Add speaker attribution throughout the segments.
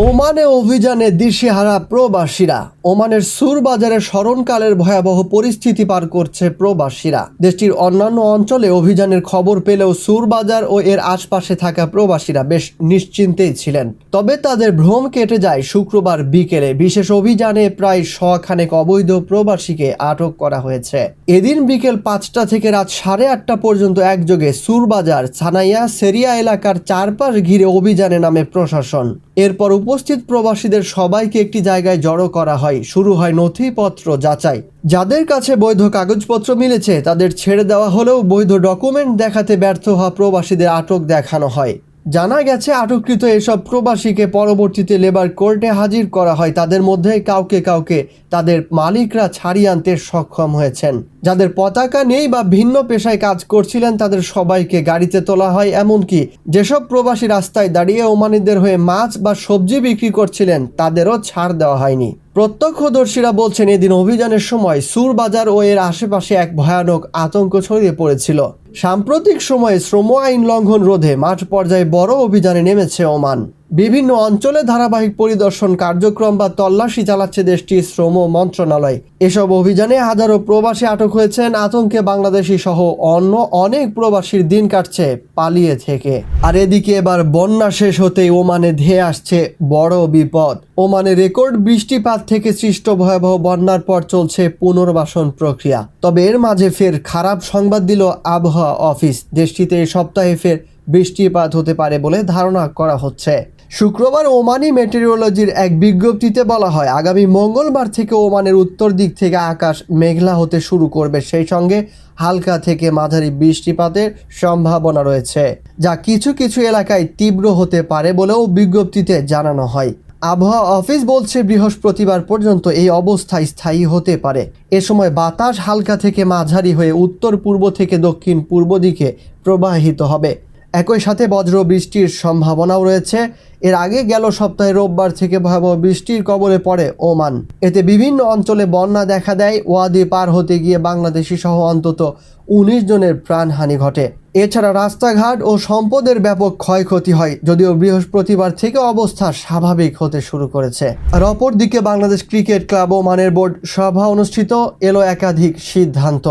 Speaker 1: ওমানে অভিযানে দিশেহারা প্রবাসীরা। ওমানের সুর বাজারে স্মরণকালের ভয়াবহ পরিস্থিতি পার করছে প্রবাসীরা। দেশটির অন্যান্য অঞ্চলে অভিযানের খবর পেলেও সুর বাজার ও এর আশপাশে থাকা প্রবাসীরা বেশ নিশ্চিন্তেই ছিলেন। তবে তাদের ভ্রম কেটে যায় শুক্রবার বিকেলে। বিশেষ অভিযানে প্রায় শখানেক অবৈধ প্রবাসীকে আটক করা হয়েছে। এদিন বিকেল পাঁচটা থেকে রাত সাড়ে আটটা পর্যন্ত একযোগে সুরবাজার ছানাইয়া সেরিয়া এলাকার চারপাশ ঘিরে অভিযানে নামে প্রশাসন। এরপর উপস্থিত প্রবাসীদের সবাইকে একটি জায়গায় জড়ো করা হয়। শুরু হয় নথিপত্র যাচাই। যাদের কাছে বৈধ কাগজপত্র মিলেছে, তাদের ছেড়ে দেওয়া হলেও বৈধ ডকুমেন্ট দেখাতে ব্যর্থ হওয়া প্রবাসীদের আটক দেখানো হয়। জানা গেছে, আটককৃত এসব প্রবাসীকে পরবর্তীতে লেবার কোর্টে হাজির করা হয়। তাদের মধ্যে কাউকে কাউকে তাদের মালিকরা ছাড়িয়ে আনতে সক্ষম হয়েছেন। যাদের পতাকা নেই বা ভিন্ন পেশায় কাজ করছিলেন, তাদের সবাইকে গাড়িতে তোলা হয়। এমনকি যেসব প্রবাসী রাস্তায় দাঁড়িয়ে ওমানিদের হয়ে মাছ বা সবজি বিক্রি করছিলেন, তাদেরও ছাড় দেওয়া হয়নি। প্রত্যক্ষদর্শীরা বলছেন, এদিন অভিযানের সময় সুর বাজার ও এর আশেপাশে এক ভয়ানক আতঙ্ক ছড়িয়ে পড়েছিল। সাম্প্রতিক সময়ে শ্রম আইন লঙ্ঘন রোধে মাঠ পর্যায়ে বড় অভিযানে নেমেছে ওমান। বিভিন্ন অঞ্চলে ধারাবাহিক পরিদর্শন কার্যক্রম বা তল্লাশি চালাচ্ছে দেশটির শ্রম মন্ত্রণালয়। এসব অভিযানে হাজারো প্রবাসী আটক হয়েছেন, আতঙ্কে বাংলাদেশি সহ অন্য অনেক প্রবাসীর দিন কাটছে পালিয়ে থেকে। আর এদিকে এবার বন্যা শেষ হতেই ওমানে ধেয়ে আসছে বড় বিপদ। ওমানে রেকর্ড বৃষ্টিপাত থেকে সৃষ্ট ভয়াবহ বন্যার পর চলছে পুনর্বাসন প্রক্রিয়া। তবে এর মাঝে ফের খারাপ সংবাদ দিল আবহাওয়া অফিস দেশটিতে সপ্তাহে ফের বৃষ্টিপাত হতে পারে বলে ধারণা করা হচ্ছে। শুক্রবার ওমানি মেটেরিওলজির এক বিজ্ঞপ্তিতে বলা হয়, আগামী মঙ্গলবার থেকে ওমানের উত্তর দিক থেকে আকাশ মেঘলা হতে শুরু করবে। সেই সঙ্গে হালকা থেকে মাঝারি বৃষ্টিপাতের সম্ভাবনা রয়েছে, যা কিছু কিছু এলাকায় তীব্র হতে পারে বলেও বিজ্ঞপ্তিতে জানানো হয়। আবহাওয়া অফিস বলছে বৃহস্পতিবার পর্যন্ত এই অবস্থা স্থায়ী হতে পারে। এ সময় বাতাস হালকা থেকে মাঝারি হয়ে উত্তর পূর্ব থেকে দক্ষিণ পূর্ব দিকে প্রবাহিত হবে। একই সাথে বজ্র বৃষ্টির সম্ভাবনাও রয়েছে। এর আগে গেল সপ্তাহে রোববার থেকে ভয়াবহ বৃষ্টির কবলে পড়ে ওমান। এতে বিভিন্ন অঞ্চলে বন্যা দেখা দেয়। ওয়াদি পার হতে গিয়ে বাংলাদেশি সহ অন্তত উনিশ জনের প্রাণহানি ঘটে। এছাড়া রাস্তাঘাট ও সম্পদের ব্যাপক ক্ষয়ক্ষতি হয়, যদিও বৃহস্পতিবার থেকে অবস্থা স্বাভাবিক হতে শুরু করেছে। আর অপরদিকে বাংলাদেশ ক্রিকেট ক্লাব মানের বোর্ড সভা অনুষ্ঠিত, এলো একাধিক সিদ্ধান্ত।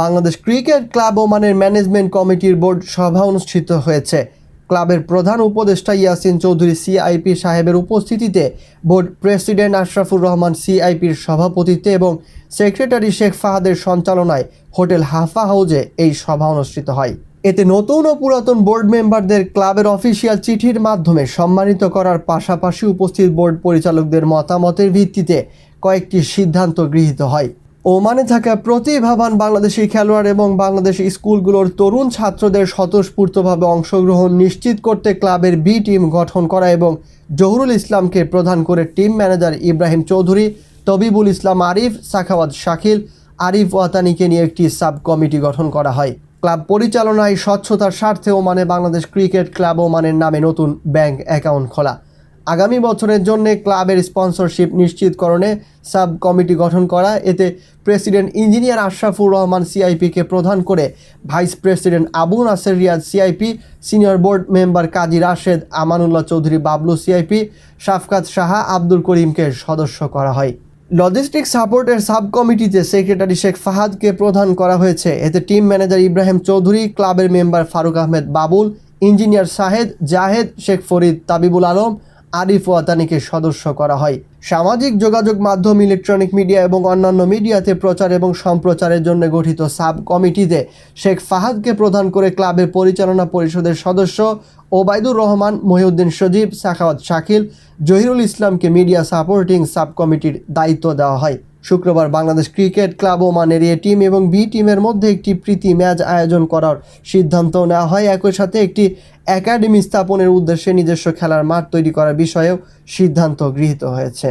Speaker 1: বাংলাদেশ ক্রিকেট ক্লাব ওমানের ম্যানেজমেন্ট কমিটির বোর্ড সভা অনুষ্ঠিত হয়েছে। ক্লাবের প্রধান উপদেষ্টা ইয়াসিন চৌধুরী সিআইপি সাহেবের উপস্থিতিতে বোর্ড প্রেসিডেন্ট আশরাফুর রহমান সিআইপির সভাপতিত্বে এবং সেক্রেটারি শেখ ফাহাদের সঞ্চালনায় হোটেল হাফা হাউজে এই সভা অনুষ্ঠিত হয়। এতে নতুন ও পুরাতন বোর্ড মেম্বারদের ক্লাবের অফিসিয়াল চিঠির মাধ্যমে সম্মানিত করার পাশাপাশি উপস্থিত বোর্ড পরিচালকদের মতামতের ভিত্তিতে কয়েকটি সিদ্ধান্ত গৃহীত হয়। ওমানে থাকা প্রতিভাবান বাংলাদেশি খেলোয়াড় এবং বাংলাদেশি স্কুলগুলোর তরুণ ছাত্রদের স্বতঃস্ফূর্তভাবে অংশগ্রহণ নিশ্চিত করতে ক্লাবের বি টিম গঠন করা এবং জহুরুল ইসলামকে প্রধান করে টিম ম্যানেজার ইব্রাহিম চৌধুরী, তবিবুল ইসলাম আরিফ, সাখাওয়াত শাকিল, আরিফ ওয়াতানিকে নিয়ে একটি সাব কমিটি গঠন করা হয়। ক্লাব পরিচালনায় স্বচ্ছতার স্বার্থে ওমানে বাংলাদেশ ক্রিকেট ক্লাব ওমানের নামে নতুন ব্যাংক অ্যাকাউন্ট খোলা। আগামী বছরের জন্য ক্লাবের স্পন্সরশিপ নিশ্চিতকরণে সাব কমিটি গঠন করা, এতে প্রেসিডেন্ট ইঞ্জিনিয়ার আশরাফুর রহমান সিআইপিকে প্রধান করে vice president Abu Naser Riyad CIP, senior board member Kazi Rashed Amanullah Chowdhury Bablu CIP, Shafkat Saha Abdul করিমকে সদস্য করা হয়। লজিস্টিক সাপোর্টের সাব কমিটিতে সেক্রেটারি শেখ ফাহাদকে প্রধান করা হয়েছে। এতে টিম ম্যানেজার ইব্রাহিম চৌধুরী, ক্লাবের মেম্বার ফারুক আহমেদ বাবুল, ইঞ্জিনিয়ার শাহেদ জাহেদ, শেখ ফরিদ তাবিবুল আলম আরিফ ওয়াতানিকে সদস্য করা হয়। সামাজিক যোগাযোগ মাধ্যম, ইলেকট্রনিক মিডিয়া এবং অন্যান্য মিডিয়াতে প্রচার এবং সম্প্রচারের জন্য গঠিত সাব কমিটিতে শেখ ফাহাদকে প্রধান করে ক্লাবের পরিচালনা পরিষদের সদস্য ওবায়দুর রহমান, মহিউদ্দিন সজীব, সাখাওয়াত শাকিল, জহিরুল ইসলামকে মিডিয়া সাপোর্টিং সাব কমিটির দায়িত্ব দেওয়া হয়। শুক্রবার বাংলাদেশ ক্রিকেট ক্লাব ও মানের এ টিম এবং বি টিমের মধ্যে একটি প্রীতি ম্যাচ আয়োজন করার সিদ্ধান্ত নেওয়া হয়। একই সাথে একটি একাডেমি স্থাপনের উদ্দেশ্যে নিজস্ব খেলার মাঠ তৈরি করার বিষয়েও সিদ্ধান্ত গৃহীত হয়েছে।